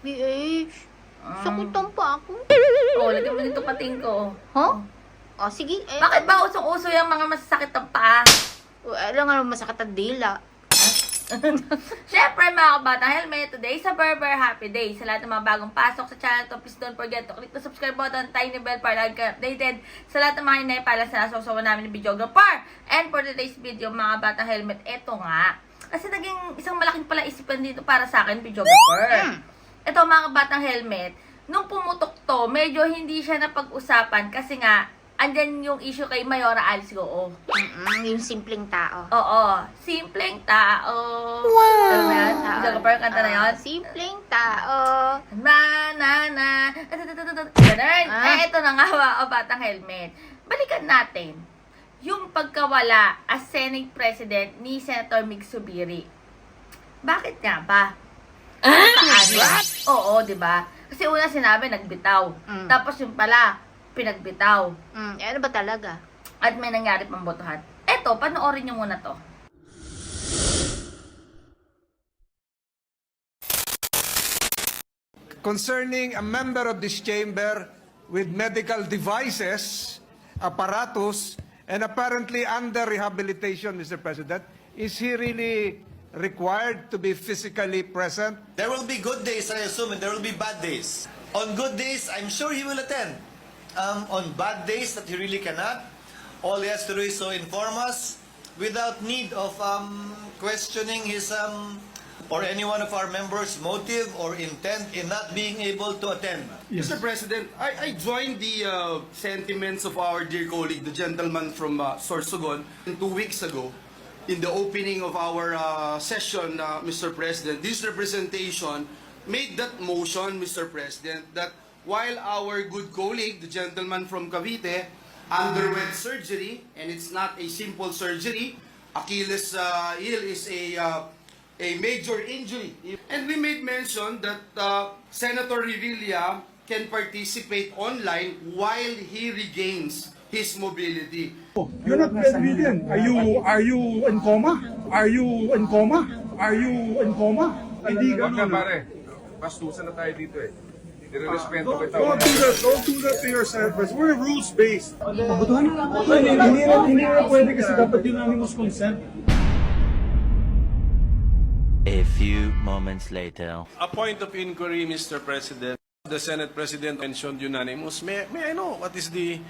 BH, Ah. sakutan pa ako. Oh, lagyan mo dito pating ko. Huh? Oh, sige. Eh, Bakit ba usong-uso yung mga masasakit ng paa? Oh, alam nga naman masakit ang dila. Siyempre mga kabatang helmet, today sa Berber Happy Day. Sa lahat ng mga bagong pasok sa channel to, please don't forget to click the subscribe button, tiny bell para lagi kayo updated sa lahat ng mga inay para sa nasasawa namin ni videographer. And for today's video mga kabatang helmet, eto nga. Kasi naging isang malaking pala isipan dito para sa akin, videographer. Mm. Ito mga kabatang helmet, nung pumutok to, medyo hindi siya napag-usapan kasi nga, andyan yung issue kay Mayora Alice Goo. Mm-mm, yung simpleng tao. Oo, simpleng tao. Wow! Ano ba yan? Videographer, kanta na yun? Ah, simpleng tao. Na, na, na. Ganun. Ah. Eh, ito na nga, mga batang helmet. Balikan natin yung pagkawala as Senate President ni Senator Mig Subiri. Bakit nga ba? Paano? Oo, di ba? Kasi una sinabi, nagbitaw. Mm. Tapos yung pala, pinagbitaw. Mm, eh, ano ba talaga? At may nangyari pang botohan. Eto, panoorin nyo muna to. concerning a member of this chamber with medical devices, apparatus, and apparently under rehabilitation, Mr. President. Is he really required to be physically present? There will be good days, I assume, and there will be bad days. On good days, I'm sure he will attend. Um, on bad days that he really cannot, all he has to do is to inform us without need of um, questioning his um, or any one of our members' motive or intent in not being able to attend. Mr. President, I, I join the uh, sentiments of our dear colleague, the gentleman from uh, Sorsogon, two weeks ago, in the opening of our uh, session, uh, Mr. President. This representation made that motion, Mr. President, that while our good colleague, the gentleman from Cavite, underwent surgery, and it's not a simple surgery, Achilles uh, heel is a uh, a major injury. And we made mention that uh, Senator Revilla can participate online while he regains his mobility. You're not bedridden. Are you are you in coma? Are you in coma? Are you in coma? Hindi na ganun. pare. Bastusan na tayo dito eh. Nire-respeto Don't, kita. don't do that. Don't do that to yourself. We're rules based. Mabutuhan. Hindi, hindi, na, hindi na pwede kasi dapat unanimous consent. A few moments later. A point of inquiry, Mr. President. The Senate President mentioned unanimous. May, may I know what is the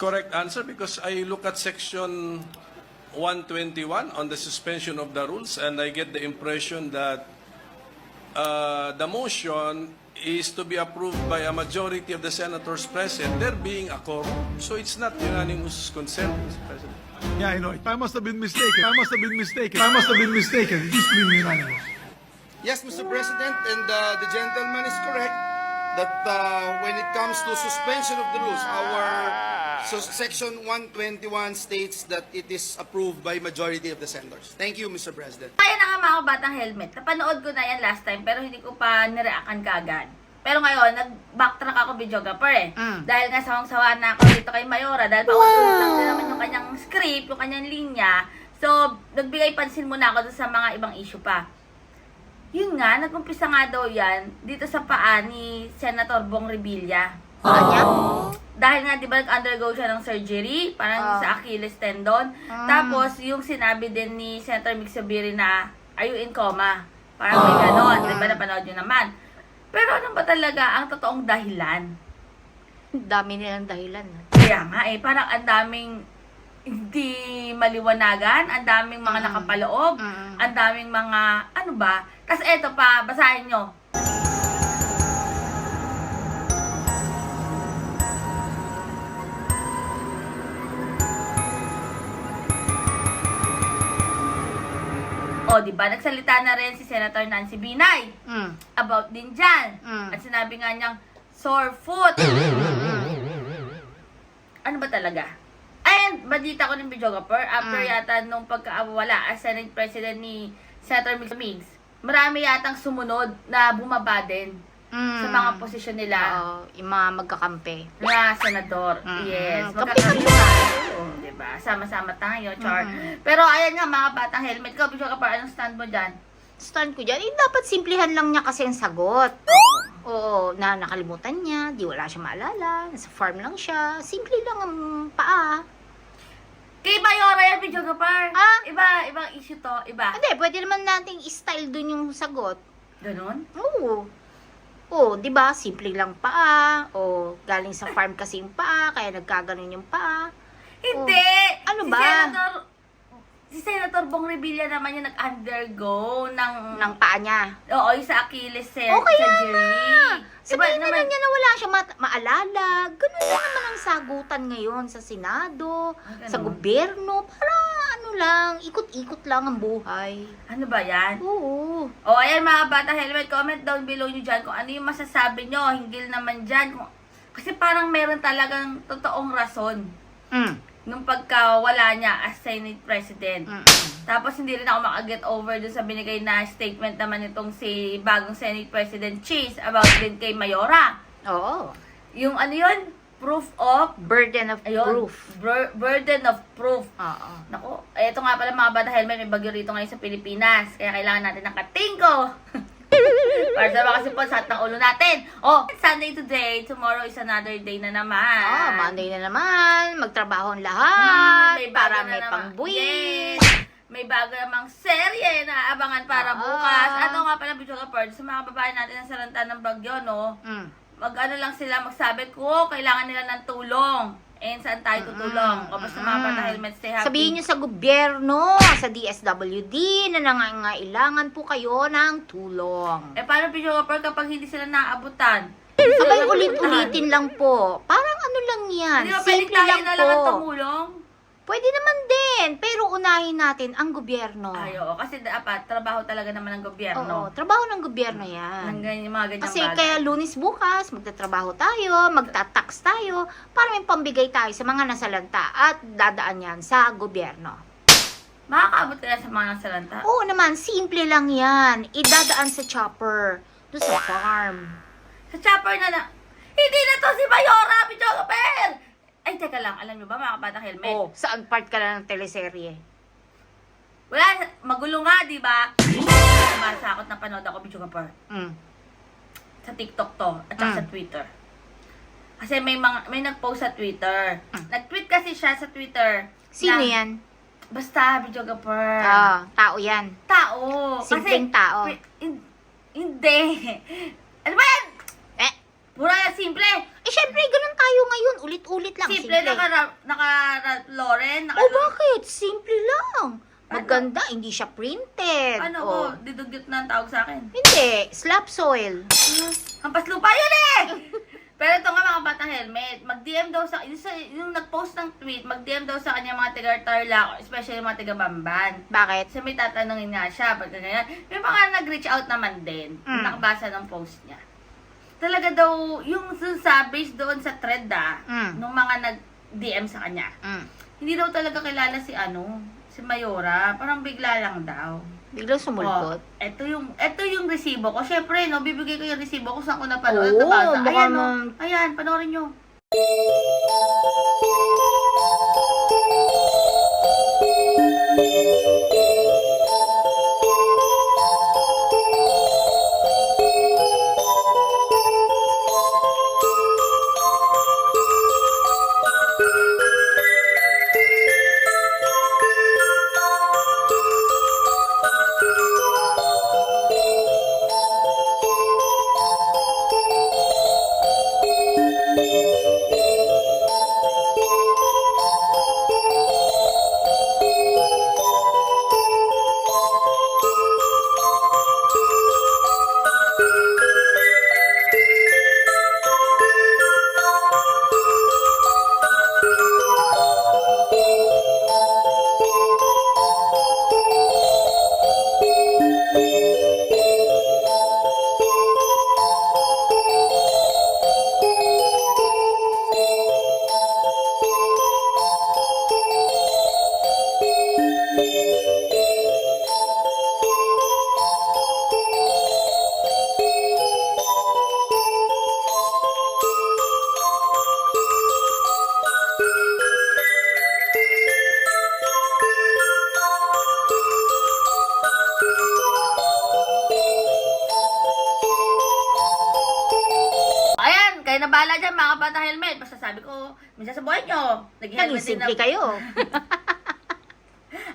correct answer? Because I look at section 121 on the suspension of the rules and I get the impression that uh, the motion is to be approved by a majority of the senators present, there being a quorum. So it's not unanimous consent, Mr. President. Yeah, I know. If I must have been mistaken, I must have been mistaken. I must have been mistaken. It used to be unanimous. Yes, Mr. President, and uh, the gentleman is correct that uh, when it comes to suspension of the rules, our so section 121 states that it is approved by majority of the senators. Thank you, Mr. President. Kaya na nga mga batang helmet. Napanood ko na yan last time pero hindi ko pa nireakan kagad. Pero ngayon, nag-backtrack ako videographer eh. Mm. Dahil nga sawang-sawa na ako dito kay Mayora. Dahil paulit lang din naman yung kanyang script, yung kanyang linya. So, nagbigay pansin muna ako sa mga ibang issue pa. Yun nga, nag-umpisa nga daw yan dito sa paa ni Senator Bong Revilla. Kanya? Dahil nga, di ba, nag-undergo siya ng surgery, parang Ah. sa Achilles tendon. Tapos, yung sinabi din ni Senator Mixabiri na, are you in coma? Parang may ganon, di ba, napanood yun naman. Pero ano ba talaga ang totoong dahilan? Dami nilang dahilan. ah. Kaya nga eh, parang ang daming hindi maliwanagan, ang daming mga nakapaloob, Mm. ang daming mga, ano ba? Tapos eto pa, basahin nyo. O, di ba? Nagsalita na rin si Senator Nancy Binay Mm. about din dyan. Mm. At sinabi nga niyang, sore foot. ano ba talaga? And, balita ko ng videographer, after Mm. yata nung pagkaawala as Senate President ni Senator Migs, marami yatang sumunod na bumaba din Mm. sa mga posisyon nila Oo, yung mga magkakampi. na senador. Mm-mm. Yes. Kapi- Magkakaroon tayo. Diba? Sama-sama tayo, Char. Pero ayan nga, mga batang helmet ko. Video ka pa, anong stand mo dyan? Stand ko dyan. Eh, dapat simplihan lang niya kasi ang sagot. Oo. Oo, na nakalimutan niya, di wala siya maalala, nasa farm lang siya, simple lang ang paa. Kay Mayora yan, Video Gapar. Ah? Iba, ibang issue to. Iba. Hindi, pwede naman nating style dun yung sagot. Ganon? Oo. Oo, di ba? Simple lang paa. O, galing sa farm kasi yung paa, kaya nagkaganon yung paa. Hindi! Ano si ba? Senator, si Senator Bong Revilla naman yung nag-undergo ng... Ng paa niya. Oo, yung sa Achilles surgery. nga. Diba Sabihin na naman- niya na wala siya ma- maalala. Ganun lang naman ang sagutan ngayon sa Senado, Ah, sa gobyerno. Para ano lang, ikot-ikot lang ang buhay. Ano ba yan? Oo. O, ayan mga bata helmet, comment down below nyo dyan kung ano yung masasabi nyo, hinggil naman dyan. Kung, kasi parang meron talagang totoong rason Mm. nung pagkawala niya as Senate President. Mm. Tapos hindi rin ako makaget over dun sa binigay na statement naman itong si bagong Senate President Cheese about din kay Mayora. Oo. Yung ano yun? Proof of, Burden of ayun, proof. bur- burden of proof. Oo. Naku, eto nga pala mga bata helmet, may bagyo rito ngayon sa Pilipinas. Kaya kailangan natin ng katingko. Para sa mga siponsat ng ulo natin. Oh, Sunday today, tomorrow is another day na naman. Ah, Monday na naman. Magtrabaho ang lahat. Mm, para bago na may naman. pangbuwis. Yes. May bago namang serye na abangan para Ah. bukas. At oo nga pala, Bicho Kapard, sa mga babae natin na salanta ng bagyo, no? Mm. Mag-ano lang sila, magsabi ko, kailangan nila ng tulong. And saan tayo tutulong? O basta mga Mm. bata helmet, stay happy. Sabihin niyo sa gobyerno, sa DSWD, na nangangailangan po kayo ng tulong. Eh, paano Kapard kapag hindi sila naaabutan? Abay, ulit-ulitin lang po. Parang ano lang yan. Hindi ba pwedeng Simple tayo lang na lang ang po. tumulong? Pwede naman din. Pero unahin natin ang gobyerno. Ay, oo. Kasi dapat, trabaho talaga naman ng Oo, gobyerno. trabaho ng gobyerno yan. Ng ganyan, mga ganyang Kasi bagay. kaya lunis bukas, magtatrabaho tayo, magtatax tayo, para may pambigay tayo sa mga nasalanta at dadaan yan sa gobyerno. Makakaabot kaya sa mga nasalanta? Oo naman, simple lang yan. Idadaan sa chopper, doon sa farm. Sa chopper na na. Hindi na to si Mayora, Pichogaper! Ay, teka lang. Alam nyo ba, mga kabata helmet? Oh, saan part ka na ng teleserye? Wala, magulo nga, di ba? Masakot na panood ako, Pichogaper. Mm. Sa TikTok to, at saka Mm. sa Twitter. Kasi may mga may nag-post sa Twitter. Nag-tweet kasi siya sa Twitter. Mm. Sino na, yan? Basta, Pichogaper. Ah, tao yan. tao. Simpleng tao. pi- hin- hindi. Ano ba yan? Eh, Pura simple. eh syempre, ganun tayo ngayon. Ulit-ulit lang. Simple, naka, naka Ralph Lauren. Naka, Oh, bakit? Simple lang. Maganda, hindi siya printed. Ano oh. ko, didugyot na ang tawag sa akin. Hindi, slap soil. Hampas lupa yun eh! Pero ito nga mga batang helmet, mag-DM daw sa, yung, sa, yung nag-post ng tweet, mag-DM daw sa kanya mga taga Tarlac, especially mga taga Bamban. Bakit? Kasi may tatanungin nga siya, pag ganyan. May mga nag-reach out naman din, Mm. nakabasa ng post niya. Talaga daw, yung sa based doon sa thread ah, Mm. nung mga nag-DM sa kanya, Mm. hindi daw talaga kilala si ano, si Mayora, parang bigla lang daw. Biglang sumulpot. Oh, ito yung ito yung resibo ko. Syempre, no, bibigay ko yung resibo ko saan ko napanood. Oo, baka Ayan, no. ma- Ayan, panoorin nyo. Kayo na bahala dyan, mga kabata helmet. Basta sabi ko, minsan sa buhay nyo, nag-helmet din na- kayo.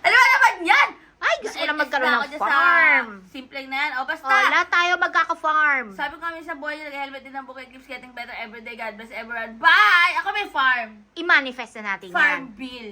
Ano ba naman yan? Ay, gusto ko Na- magkaroon ng dyan sa farm. Simpleng na yan. O, basta. Oh, lahat tayo magkaka-farm. Sabi ko kami sa buhay nyo, nag-helmet din ang bukid. Keeps getting better every day. God bless everyone. Bye! Ako may farm. I-manifest na natin yan. Farm bill.